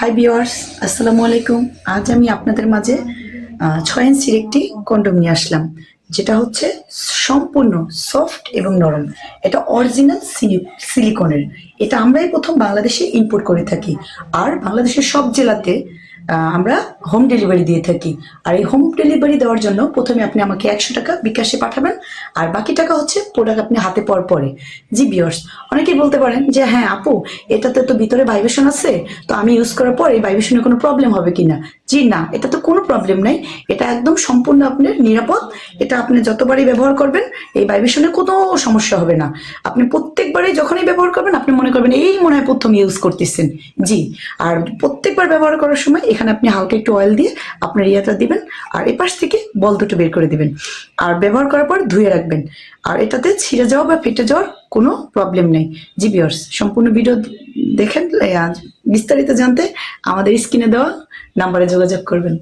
High বিওয়ার্স আসসালামু আলাইকুম আজ আমি আপনাদের মাঝে ছয় ইঞ্চির একটি কন্ডম নিয়ে আসলাম, যেটা হচ্ছে সম্পূর্ণ সফট এবং নরম। এটা অরিজিনাল সিলিকনের এটা আমরাই প্রথম বাংলাদেশে ইম্পোর্ট করে থাকি। আর বাংলাদেশের সব জেলাতে আমরা হোম ডেলিভারি দিয়ে থাকি। আর এই হোম ডেলিভারি দেওয়ার জন্য প্রথমে আপনি আমাকে একশো টাকা বিকাশে পাঠাবেন, আর বাকি টাকা হচ্ছে প্রোডাক্ট আপনি হাতে পর পরে। জি বিয়ার্স অনেকেই বলতে পারেন যে হ্যাঁ আপু, এটাতে তো ভিতরে ভাইব্রেশন আছে, তো আমি ইউজ করার পর এই ভাইব্রেশনের কোনো প্রবলেম হবে কিনা? জি, না, এটা তো কোনো প্রবলেম নাই, এটা একদম সম্পূর্ণ আপনার নিরাপদ, এটা আপনি যতবারই ব্যবহার করবেন, এই ভাইব্রেশনের কোনো সমস্যা হবে না। আপনি প্রত্যেকবারই যখনই ব্যবহার করবেন, আপনি মনে করবেন, এই মনে হয় প্রথম ইউজ করতেছেন। জি, আর প্রত্যেকবার ব্যবহার করার সময় এখানে আপনি হালকা একটু অয়েল দিয়ে আপনার ইয়াটা দিবেন, আর এপাশ থেকে বল দুটো বের করে দিবেন। আর ব্যবহার করার পর ধুয়ে রাখবেন। আর এটাতে ছিঁড়ে যাওয়া বা ফেটে যাওয়ার কোনো প্রবলেম নেই। জি বিয়ার্স সম্পূর্ণ ভিডিও দেখেন বিস্তারিত জানতে আমাদের স্ক্রিনে দেওয়া নাম্বারে যোগাযোগ করবেন।